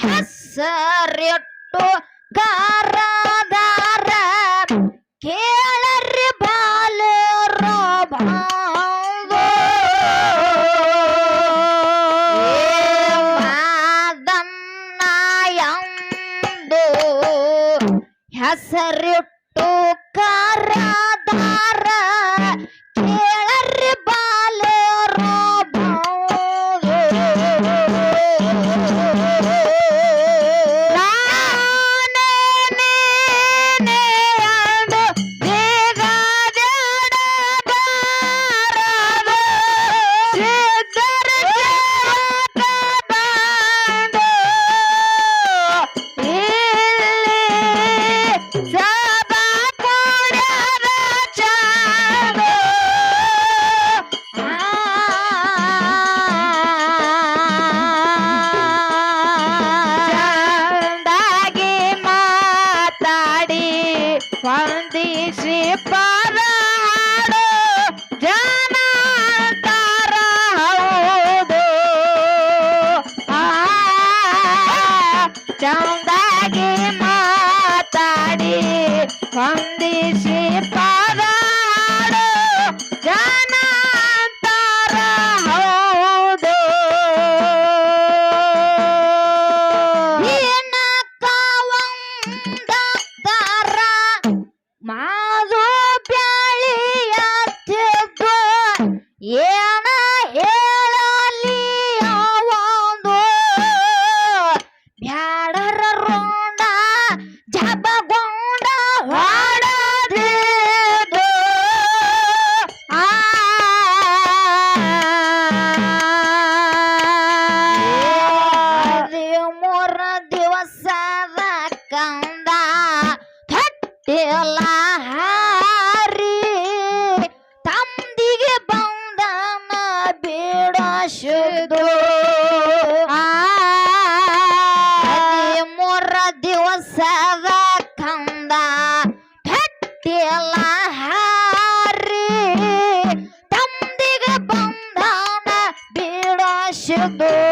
ಹೆಸರಿಟ್ಟು ಕಾರದಾರ ಕೇಳರಿ ಬಾಲೇರೋ ಬಾಂದು ಮಾದನ್ನ ಎಂದು ಹೆಸರಿಟ್ಟು meu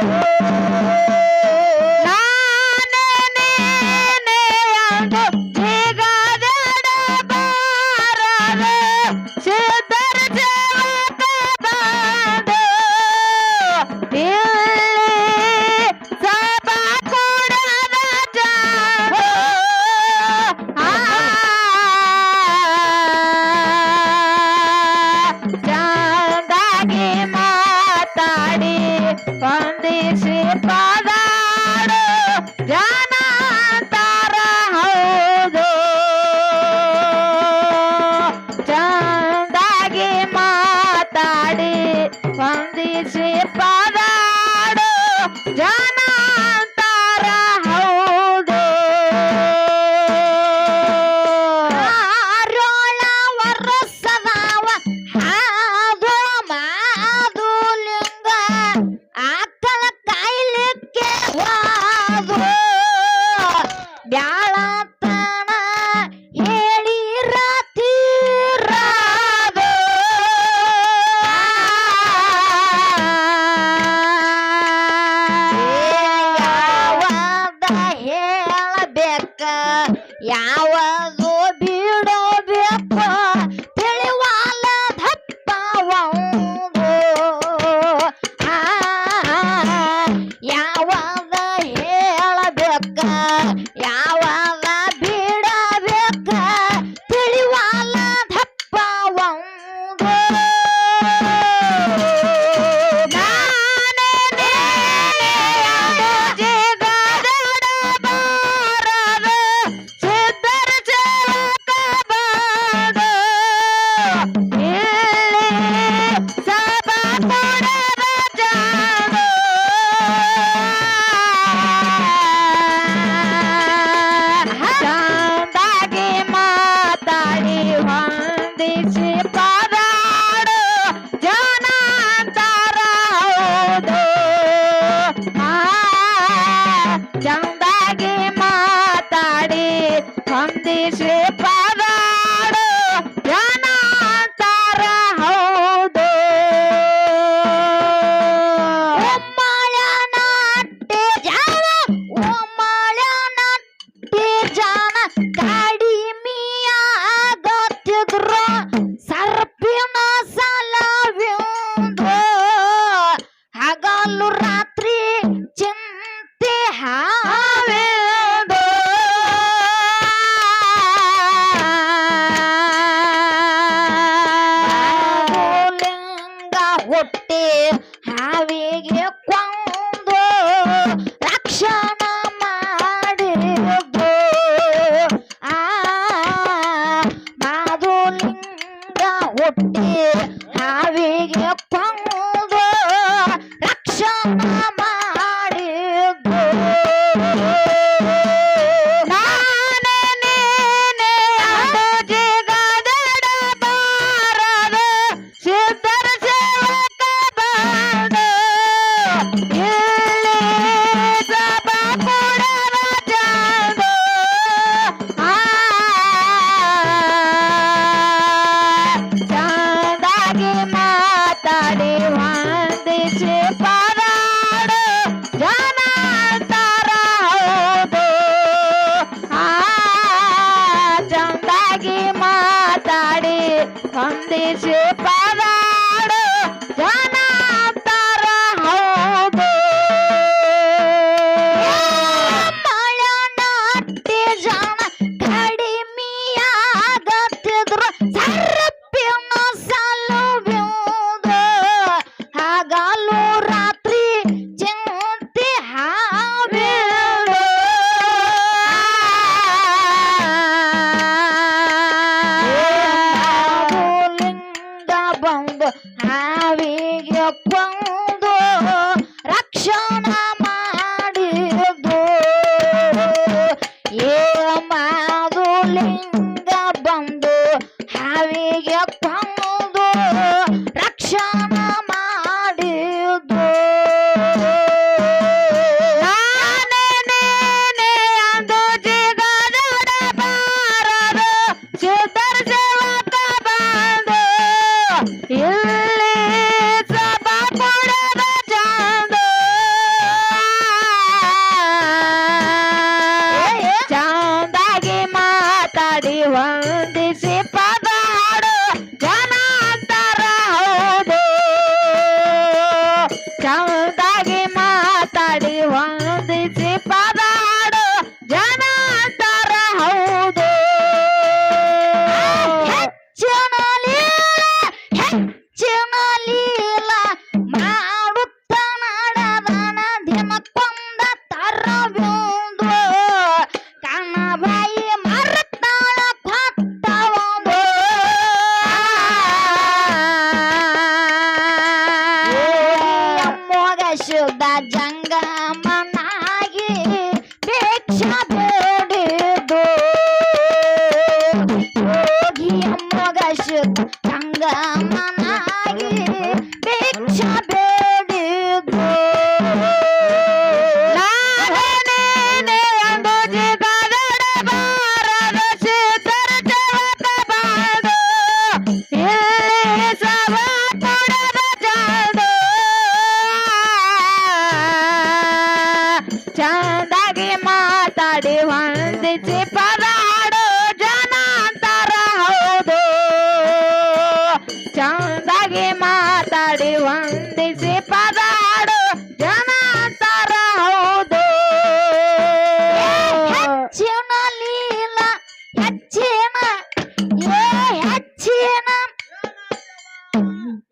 Woo-hoo! Yeah,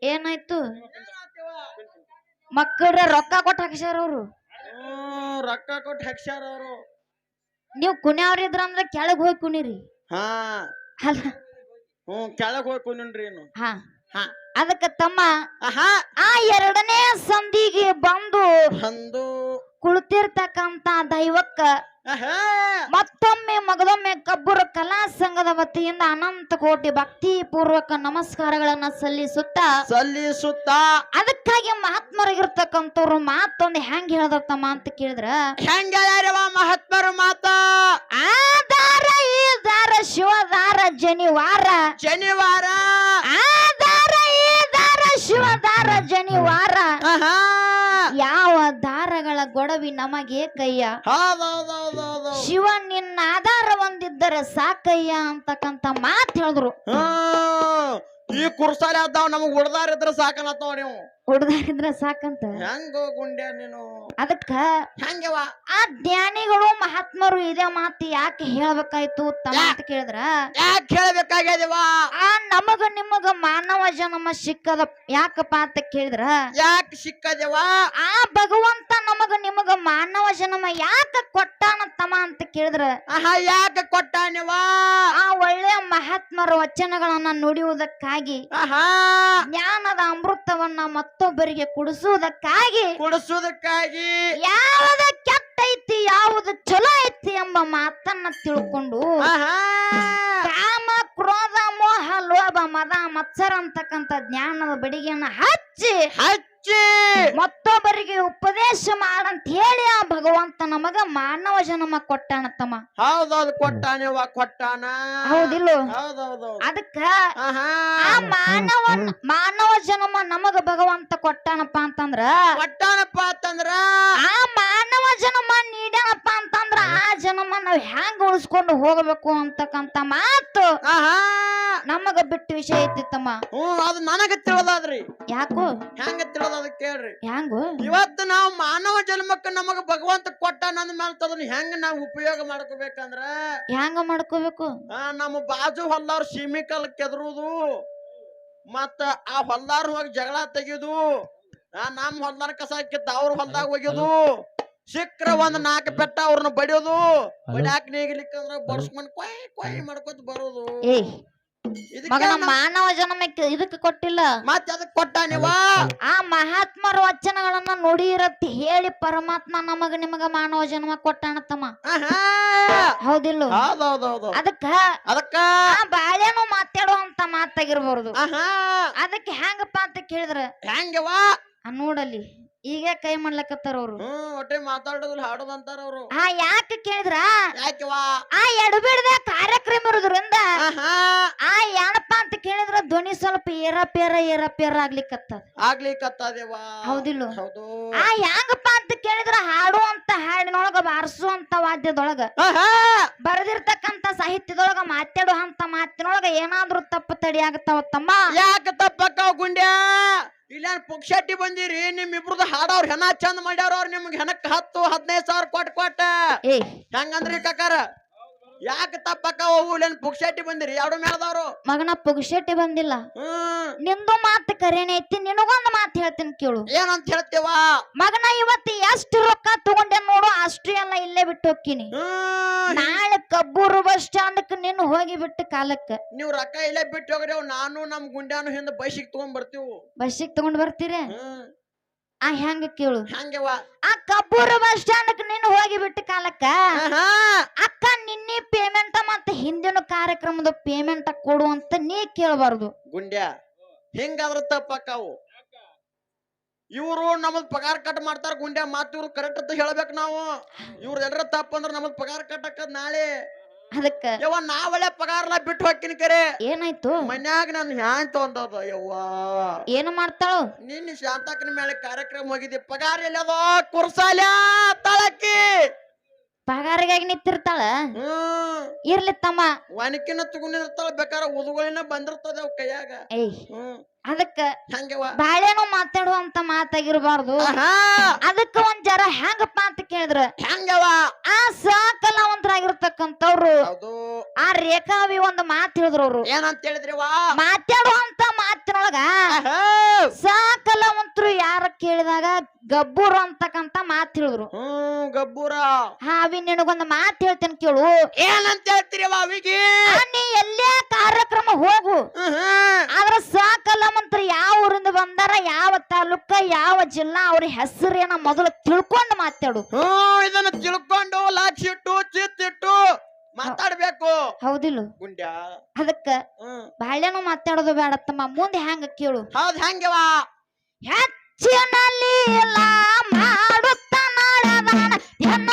ಏನಾಯ್ತು? ಮಕ್ಕಳ ರೊಕ್ಕ ಕೊಟ್ಟು ಹಾಕ್ಸ್ಯಾರ ಅವರು. ರೊಕ್ಕ ಕೊಟ್ಟು ಹಾಕ್ಸ್ಯಾರ ಅವರು. ನೀವು ಕುಣ್ಯಾವ್ರಿದ್ರ ಅಂದ್ರೆ ಕೆಳಗ್ ಹೋಗಿ ಕುಣಿರಿ. ಹಾ. ಅಲ್ಲ. ಹ್ಮ್ ಕೆಳಗ್ ಹೋಗಿ ಕುಂದ್ರಿ ಏನು ಹಾ. ಹಾ. ಅದಕ್ಕ ತಮ್ಮ ಆಹಾ. ಆ ಎರಡನೇ ಸಂಧಿಗೆ ಬಂದು ಬಂದು ಕುಳಿತಿರ್ತಕ್ಕಂತ ದೈವಕ್ಕ ಮತ್ತೊಮ್ಮೆ ಮಗದೊಮ್ಮೆ ಕಬ್ಬೂರ ಕಲಾ ಸಂಘದ ವತಿಯಿಂದ ಅನಂತ ಕೋಟಿ ಭಕ್ತಿ ಪೂರ್ವಕ ನಮಸ್ಕಾರಗಳನ್ನ ಸಲ್ಲಿಸುತ್ತ ಸಲ್ಲಿಸುತ್ತ ಅದಕ್ಕಾಗಿ ಮಹಾತ್ಮರಿಗಿರ್ತಕ್ಕಂಥವ್ರು ಮಾತೊಂದು ಹೆಂಗ್ ಹೇಳದತ್ತಮ್ಮ ಅಂತ ಕೇಳಿದ್ರ? ಹೆಂಗ ಮಹಾತ್ಮರು ಮಾತ? ಆಧಾರ ಈ ದಾರ ಶಿವದಾರ ಜನಿವಾರ. ಜನಿವಾರ. ಆಧಾರ ಈ ದಾರ ಶಿವದಾರ ಜನಿವಾರ. ಕೊಡವಿ ನಮಗೆ ಕೈಯ ಶಿವ ನಿನ್ನ ಆಧಾರ ಒಂದಿದ್ದರೆ ಸಾಕಯ್ಯ ಅಂತಕ್ಕಂತ ಮಾತ್ ಹೇಳಿದ್ರು. ಈ ಕುರ್ಸಾಲೆ ಅದಾವ ನಮಗ್ ಉಳ್ದಾರ ಇದ್ರ ಸಾಕನತ್ತವ ನೀವು. ಹುಡ್ದಾರಿದ್ರ ಸಾಕಂತ. ಹೆಂಗ ಗುಂಡ್ಯ ನೀನು. ಅದಕ್ಕ ಹೆಂಗವ ಆ ಜ್ಞಾನಿಗಳು ಮಹಾತ್ಮರು ಇದೇ ಮಾತು ಯಾಕೆ ಹೇಳ್ಬೇಕಾಯ್ತು ತಮ್ಮ ಅಂತ ಕೇಳಿದ್ರ? ಯಾಕೆ ಹೇಳ್ಬೇಕಾಗ್ಯದವ? ಆ ನಮಗ ನಿಮಗ ಮಾನವ ಜನ್ಮ ಸಿಕ್ಕದ ಯಾಕಪ್ಪ ಅಂತ ಕೇಳಿದ್ರ? ಯಾಕೆ ಸಿಕ್ಕದವ? ಆ ಭಗವಂತ ನಮಗ ನಿಮಗ ಮಾನವ ಜನ್ಮ ಯಾಕ ಕೊಟ್ಟಾನ ತಮ್ಮ ಅಂತ ಕೇಳಿದ್ರ? ಆಹಾ ಯಾಕೆ ಕೊಟ್ಟಾನವ? ಆ ಒಳ್ಳೆಯ ಮಹಾತ್ಮರ ವಚನಗಳನ್ನ ನುಡಿಯುವುದಕ್ಕಾಗಿ ಆಹಾ. ಜ್ಞಾನದ ಅಮೃತವನ್ನ ಮತ್ತೊಬ್ಬರಿಗೆ ಕುಡಿಸುವುದಕ್ಕಾಗಿ ಕುಡಿಸೋದಕ್ಕಾಗಿ ಯಾವದ ಕೆಟ್ಟ ಐತಿ ಯಾವ್ದು ಚಲೋ ಐತಿ ಎಂಬ ಮಾತನ್ನ ತಿಳ್ಕೊಂಡು ಆಹಾ. ಕಾಮ ಕ್ರೋಧ ಮೋಹ ಲೋಭ ಮದ ಮತ್ಸರ ಅಂತಕ್ಕಂತ ಜ್ಞಾನದ ಬಡಿಗೆಯನ್ನ ಹಚ್ಚಿ ಹಚ್ಚಿ ಮತ್ತೊಬ್ಬರಿಗೆ ಉಪದೇಶ ಮಾಡಂತ ಹೇಳಿ ಆ ಭಗವಂತ ನಮಗ ಮಾನವ ಜನ್ಮ ಕೊಟ್ಟಾನ ತಮ್ಮ ಹೌದೌದು ಕೊಟ್ಟಾನವ ಕೊಟ್ಟಾನ ಹೌದಿಲ್ಲ? ಹೌದೌದು. ಅದಕ್ಕ ಆಹಾ. ಆ ಮಾನವ ಮಾನವ ಜನ್ಮ ನಮಗ ಭಗವಂತ ಕೊಟ್ಟಾನಪ್ಪ ಅಂತಂದ್ರ ಕೊಟ್ಟಾನಪ್ಪ ಅಂತಂದ್ರ? ಆ ಮಾನವ ಜನ್ಮ ನೀಡ್ಯಾನಪ್ಪ ಅಂತಂದ್ರ ಆ ಜನ್ಮ ನಾವ್ ಹೆಂಗ್ ಉಳಿಸ್ಕೊಂಡು ಹೋಗಬೇಕು ಅಂತಕ್ಕಂತ ಮಾತು ಆಹಾ. ನಮಗ ಬಿಟ್ಟು ವಿಷಯ ಐತಿ ತಮ್ಮ ಹ್ಮ್ ಅದು ನನಗ ತಿಳಿದಾದ್ರಿ. ಯಾಕೋ? ಹೆಂಗ ತಿಳಿದಾದ ಕೇಳ್ರಿ. ಹೆಂಗು ಇವತ್ತು ನಾವು ಮಾನವ ಜನ್ಮಕ್ಕ ನಮಗ ಭಗವಂತ ಕೊಟ್ಟ ನಂದ ಮೇಲೆ ಅದನ್ನ ಹೆಂಗ ನಾವು ಉಪಯೋಗ ಮಾಡ್ಕೋಬೇಕಂದ್ರ? ಹೆಂಗ ಮಾಡ್ಕೋಬೇಕು? ಆ, ನಮ್ಮ ಬಾಜು ಹೊಲ್ಲಾರ್ ಸೀಮಿಕಲ್ ಕೆದರುದು ಮತ್ತ ಆ ಹೊಲ್ದಾರ್ ಹೋಗಿ ಜಗಳ ತೆಗಿಯೋದು ಆ ನಮ್ ಹೊಲ್ದಾರ ಕಸ ಕಿತ್ತ ಅವ್ರ ಹೊಲ್ದಾಗ ಒಗ್ಯೋದು ಸಿಕ್ಕ್ರ ಒಂದ್ ನಾಲ್ಕು ಬೆಟ್ಟ ಅವ್ರನ್ನ ಬಡಿಯೋದು ಬಡ್ಯಾಕ್ ನೀಗ್ಲಿಕ್ಕಂದ್ರ ಬಡ್ಸ್ಕೊಂಡ್ ಕೊಯ್ ಕೊಯ್ ಮಾಡ್ಕೊತ ಬರೋದು. ಮಗನ ಮಾನವ ಜನ್ಮಕ್ಕೆ ಇದಕ್ಕೆ ಕೊಟ್ಟಿಲ್ಲ. ಮತ್ತೆ ಅದಕ್ಕೆ ಕೊಟ್ಟ ನೀವ ಆ ಮಹಾತ್ಮರ ವಚನಗಳನ್ನ ನುಡಿಯಿರತ್ತಿ ಹೇಳಿ ಪರಮಾತ್ಮ ನಮಗ ನಿಮಗ ಮಾನವ ಜನ್ಮ ಕೊಟ್ಟಾನ ತಮ್ಮ ಹೌದಿಲ್ಲ? ಅದಕ್ಕ ಅದಕ್ಕ ಬಾಳೆನು ಮಾತಾಡುವಂತ ಮಾತಾಗಿರ್ಬಾರ್ದು. ಅದಕ್ಕೆ ಹೆಂಗಪ್ಪ ಅಂತ ಕೇಳಿದ್ರ? ಹೆಂಗವಾ ನೋಡಲಿ ಈಗ ಕೈ ಮಾಡ್ಲಕತ್ತಾರ ಅವ್ರು? ಹ್ಮ್ ಒಟ್ಟೆ ಮಾತಾಡೋದಿಲ್ಲ ಹಾಡೋದಂತಾರ ಅವ್ರು. ಹಾ ಯಾಕೆ ಕೇಳಿದ್ರ? ಯಾಕೆವಾ ಆ ಎಡಬಿಡದ ಕಾರ್ಯಕ್ರಮ ಇರೋದ್ರಿಂದ ಆ ಏನಪ್ಪ ಅಂತ ಕೇಳಿದ್ರ ಧ್ವನಿ ಸ್ವಲ್ಪ ಏರಪೇರ ಏರಪೇರ ಏರ ಆಗ್ಲಿಕತ್ತದೇವಾ ಹೌದಿಲ್ಲ. ಹೌದು. ಆ ಹೆಂಗಪ್ಪ ಅಂತ ಕೇಳಿದ್ರ ಹಾಡು ಅಂತ ಹಾಡಿನೊಳಗ ಬಾರಿಸುವಂತ ವಾದ್ಯದೊಳಗ ಬರೆದಿರ್ತಕ್ಕಂತ ಸಾಹಿತ್ಯದೊಳಗ ಅಂತ ಮಾತಿನೊಳಗ ಏನಾದ್ರೂ ತಪ್ಪು ತಡಿ ಆಗ್ತಾವ ತಮ್ಮ ಯಾಕೆ ತಪ್ಪಕ್ಕ ಗುಂಡ್ಯ? ಇಲ್ಲೇನ್ ಪುಕ್ಷಟ್ಟಿ ಬಂದಿರಿ ನಿಮ್ ಇಬ್ರದ್ದು ಹಾಡವ್ರ ಹೆಣ ಚಂದ ಮಾಡ್ಯಾರ ಅವ್ರ ನಿಮ್ಗೆ ಹೆಣಕ್ ಹತ್ತು ಹದಿನೈದು ಸಾವಿರ ಕೊಟ್ ಕೊಟ್ಟ. ಹೆಂಗಂದ್ರಿ ಕಕ್ಕಾರ ಯಾಕ ತಪ್ಪಕ್ಕ ಇಲ್ಲೇನ್ ಪುಕ್ಷಟ್ಟಿ ಬಂದಿರಿ? ಎರಡು ಮೇಳದವ್ರು ಮಗನ ಪುಗ್ಸೆಟ್ಟಿ ಬಂದಿಲ್ಲ. ಹ್ಮ್. ನಿಂದು ಮಾತು ಕರೇನೆ ಐತಿ ನಿನಗೊಂದು ಮಾತು ಹೇಳ್ತೀನಿ ಕೇಳು. ಏನಂತ ಹೇಳ್ತೇವ? ಮಗನ ಇವತ್ತು ಎಷ್ಟು ರೊಕ್ಕ ತಗೊಂಡೆ ನೋಡು ಅಷ್ಟು ಎಲ್ಲ ಇಲ್ಲೇ ಬಿಟ್ಟು ಹೋಗ್ತೀನಿ. ಹ್ಮ್. ನಾಳೆ ಕಬ್ಬೂರು ಬಸ್ ಸ್ಟ್ಯಾಂಡ್ ನಿನ್ನ ಹೋಗಿ ಬಿಟ್ಟು ಕಾಲಕ್ಕ. ನೀವ್ ರೊಕ್ಕ ಇಲ್ಲೇ ಬಿಟ್ಟು ಹೋಗ್ರಿ ಅವ್. ನಾನು ನಮ್ ಗುಂಡ್ಯಾನು ಹಿಂದ ಬಸ್ಸಿಗೆ ತಗೊಂಡ್ ಬರ್ತೀವಿ. ಬಸ್ಸಿಗೆ ತಗೊಂಡ್ ಬರ್ತೀರಿ? ಹ್ಮ್. ಆ ಹೆಂಗ ಕೇಳು? ಹಂಗವ ಆ ಕಬ್ಬೂರು ಬಸ್ ಸ್ಟ್ಯಾಂಡ್ ನೀನು ಹೋಗಿ ಬಿಟ್ಟ ಕಾಲಕ್ಕ ಅಕ್ಕ ನಿನ್ನೆ ಪೇಮೆಂಟ್ ಮತ್ತೆ ಹಿಂದಿನ ಕಾರ್ಯಕ್ರಮದ ಪೇಮೆಂಟ್ ಕೊಡು ಅಂತ ನೀ ಕೇಳಬಾರ್ದು. ಗುಂಡ್ಯ ಹಿಂಗಾದ್ರ ತಪ್ಪಕ್ಕವು ಇವರು ನಮ್ದ್ ಪಗಾರ ಕಟ್ ಮಾಡ್ತಾರ ಗುಂಡ್ಯಾ ಮಾತು ಇವ್ರು ಕರೆಕ್ಟ್ ಅಂತ ಹೇಳ್ಬೇಕು ನಾವು. ಇವ್ರ ಎಲ್ಲರ ತಪ್ಪ ಅಂದ್ರ ನಮದ್ ಪಗಾರ ಕಟ್ಟಕ್ಕ ನಾಳೆ. ಅದಕ್ಕ ಯವ್ವ ಒಳ್ಳೆ ಪಗಾರನ ಬಿಟ್ಟು ಹೋಗ್ತೀನಿ ಕರೆ. ಏನಾಯ್ತು? ಮನ್ಯಾಗ ನನ್ ಹ್ಯಾಂತ ತೊಂದದ ಯವ್ವ? ಏನು ಮಾಡ್ತಾಳು? ನಿನ್ನ ಶಾಂತಕನ ಮೇಲೆ ಕಾರ್ಯಕ್ರಮ ಹೋಗಿದ್ದೆ. ಪಗಾರ ಎಲ್ಲದೋ ಕುರ್ಸಾಲ ತಳಕ್ಕಿ ಪಗಾರಿಗಾಗಿ ನಿಂತಿರ್ತಾಳ? ಹ್ಮ್. ಇರ್ಲಿ ತಮ್ಮ. ಒನಕಿನ ತಗೊಂಡಿರ್ತಾಳ ಬೇಕಾರ ಉದುಗಳಿನ ಬಂದಿರ್ತದ ಅವ್ ಕೈಯಾಗ. ಏಯ್. ಹ್ಮ್. ಅದಕ್ಕ ಹಂಗೆವ ಬಾಳೆನೋ ಮಾತಾಡುವಂತ ಮಾತಾಗಿರ್ಬಾರ್ದು. ಅದಕ್ಕ ಒಂದ್ ಜರ ಹೆಂಗಪ್ಪ ಅಂತ ಕೇಳಿದ್ರ. ಹೆಂಗವ ಆ ಆ ರೇಖಾವಿ ಒಂದು ಮಾತು ಹೇಳಿದ್ರು ಅವರು. ಏನಂತ ಹೇಳಿದ್ರಿ ಮಾತಾಡುವಂತ ಮಾತಿನೊಳಗ ಸಕಲಾವಂತರು ಯಾರ ಕೇಳಿದಾಗ ಗಬ್ಬೂರ ಅಂತಕ್ಕಂತ ಮಾತು ಹೇಳಿದ್ರು. ಹ್ಮ್ ಗಬ್ಬೂರ. ಹಾವಿ ನಿನಗೊಂದು ಮಾತು ಹೇಳ್ತೇನೆ ಕೇಳು. ಏನಂತ ಹೇಳ್ತೀರಿ ಅವಿಗೆ? ಆ, ನೀ ಎಲ್ಲೇ ಕಾರ್ಯಕ್ರಮ ಹೋಗು. ಆದ್ರ ಮಂತ್ರಿ ಯಾವ ಊರಿಂದ ಬಂದಾರ ಯಾವ ತಾಲೂಕ ಯಾವ ಜಿಲ್ಲಾ ಅವ್ರ ಹೆಸರೇನ ಮೊದಲು ತಿಳ್ಕೊಂಡು ಮಾತಾಡು. ಹ್ಮ್ ಇದನ್ನ ತಿಳ್ಕೊಂಡು ಲಾಕ್ಷಿಟ್ಟು ಚಿತ್ತಿಟ್ಟು ಮಾತಾಡ್ಬೇಕು. ಹೌದಿಲ್ಲ. ಗುಂಡ ಅದಕ್ಕ ಬಾಳ್ಯನು ಮಾತಾಡೋದು ಬೇಡತ್ತಮ್ಮ ಮುಂದೆ ಹೆಂಗ ಕೇಳು. ಹೌದ್ ಹೆಂಗವ ಹೆಚ್ಚಿನಲ್ಲಿ ಎಲ್ಲ ಮಾಡುತ್ತ ನಾಡದಾನ ಹೆಣ್ಣ